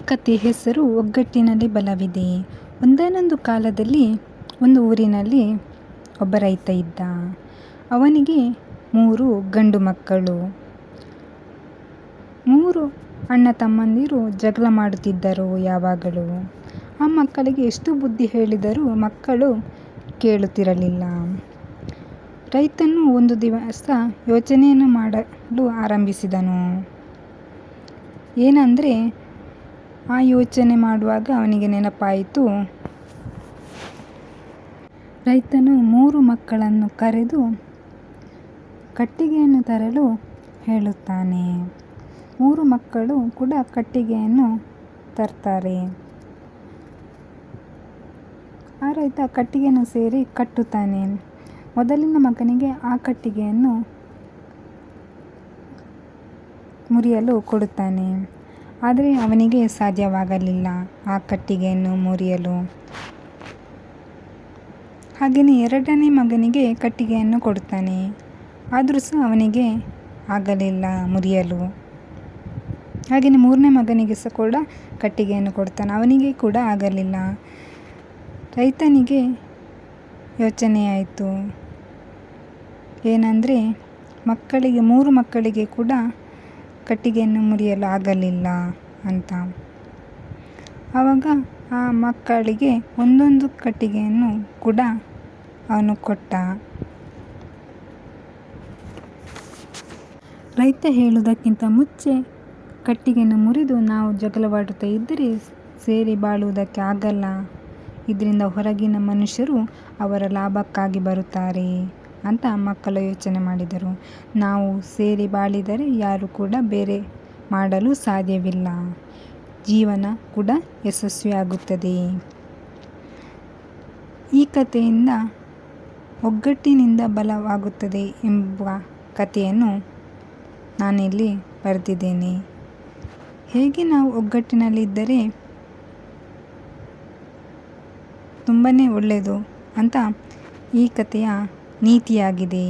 ಕತೆ ಹೆಸರು ಒಗ್ಗಟ್ಟಿನಲ್ಲಿ ಬಲವಿದೆ. ಒಂದಾನೊಂದು ಕಾಲದಲ್ಲಿ ಒಂದು ಊರಿನಲ್ಲಿ ಒಬ್ಬ ರೈತ ಇದ್ದ. ಅವನಿಗೆ ಮೂರು ಗಂಡು ಮಕ್ಕಳು. ಮೂರು ಅಣ್ಣ ತಮ್ಮಂದಿರು ಜಗಳ ಮಾಡುತ್ತಿದ್ದರು ಯಾವಾಗಲೂ. ಆ ಮಕ್ಕಳಿಗೆ ಎಷ್ಟು ಬುದ್ಧಿ ಹೇಳಿದರೂ ಮಕ್ಕಳು ಕೇಳುತ್ತಿರಲಿಲ್ಲ. ರೈತನು ಒಂದು ದಿವಸ ಯೋಚನೆಯನ್ನು ಮಾಡಲು ಆರಂಭಿಸಿದನು. ಏನಂದರೆ ಆ ಯೋಚನೆ ಮಾಡುವಾಗ ಅವನಿಗೆ ನೆನಪಾಯಿತು. ರೈತನು ಮೂರು ಮಕ್ಕಳನ್ನು ಕರೆದು ಕಟ್ಟಿಗೆಯನ್ನು ತರಲು ಹೇಳುತ್ತಾನೆ. ಮೂರು ಮಕ್ಕಳು ಕೂಡ ಕಟ್ಟಿಗೆಯನ್ನು ತರ್ತಾರೆ. ಆ ರೈತ ಕಟ್ಟಿಗೆಯನ್ನು ಸೇರಿ ಕಟ್ಟುತ್ತಾನೆ. ಮೊದಲಿನ ಮಗನಿಗೆ ಆ ಕಟ್ಟಿಗೆಯನ್ನು ಮುರಿಯಲು ಕೊಡುತ್ತಾನೆ. ಆದರೆ ಅವನಿಗೆ ಸಾಧ್ಯವಾಗಲಿಲ್ಲ ಆ ಕಟ್ಟಿಗೆಯನ್ನು ಮುರಿಯಲು. ಹಾಗೆಯೇ ಎರಡನೇ ಮಗನಿಗೆ ಕಟ್ಟಿಗೆಯನ್ನು ಕೊಡುತ್ತಾನೆ. ಆದರೂ ಸಹ ಅವನಿಗೆ ಆಗಲಿಲ್ಲ ಮುರಿಯಲು. ಹಾಗೆಯೇ ಮೂರನೇ ಮಗನಿಗೆ ಸಹ ಕೂಡ ಕಟ್ಟಿಗೆಯನ್ನು ಕೊಡ್ತಾನೆ ಅವನಿಗೆ ಕೂಡ ಆಗಲಿಲ್ಲ. ರೈತನಿಗೆ ಯೋಚನೆಯಾಯಿತು ಏನಂದರೆ ಮಕ್ಕಳಿಗೆ, ಮೂರು ಮಕ್ಕಳಿಗೆ ಕೂಡ ಕಟ್ಟಿಗೆಯನ್ನು ಮುರಿಯಲು ಆಗಲಿಲ್ಲ ಅಂತ. ಆವಾಗ ಆ ಮಕ್ಕಳಿಗೆ ಒಂದೊಂದು ಕಟ್ಟಿಗೆಯನ್ನು ಕೂಡ ಅವನು ಕೊಟ್ಟ. ರೈತ ಹೇಳುವುದಕ್ಕಿಂತ ಮುಂಚೆ ಕಟ್ಟಿಗೆಯನ್ನು ಮುರಿದು ನಾವು ಜಗಳವಾಡುತ್ತಾ ಇದ್ದರೆ ಸೇರಿ ಬಾಳುವುದಕ್ಕೆ ಆಗಲ್ಲ. ಇದರಿಂದ ಹೊರಗಿನ ಮನುಷ್ಯರು ಅವರ ಲಾಭಕ್ಕಾಗಿ ಬರುತ್ತಾರೆ. ಅಂತ ಮಕ್ಕಳು ಯೋಚನೆ ಮಾಡಿದರು. ನಾವು ಸೇರಿ ಬಾಳಿದರೆ ಯಾರು ಕೂಡ ಬೇರೆ ಮಾಡಲು ಸಾಧ್ಯವಿಲ್ಲ. ಜೀವನ ಕೂಡ ಯಶಸ್ವಿಯಾಗುತ್ತದೆ. ಈ ಕಥೆಯಿಂದ ಒಗ್ಗಟ್ಟಿನಿಂದ ಬಲವಾಗುತ್ತದೆ ಎಂಬ ಕಥೆಯನ್ನು ನಾನಿಲ್ಲಿ ಬರೆದಿದ್ದೇನೆ. ಹೇಗೆ ನಾವು ಒಗ್ಗಟ್ಟಿನಲ್ಲಿದ್ದರೆ ತುಂಬಾ ಒಳ್ಳೆಯದು ಅಂತ ಈ ಕಥೆಯ ನೀತಿಯಾಗಿದೆ.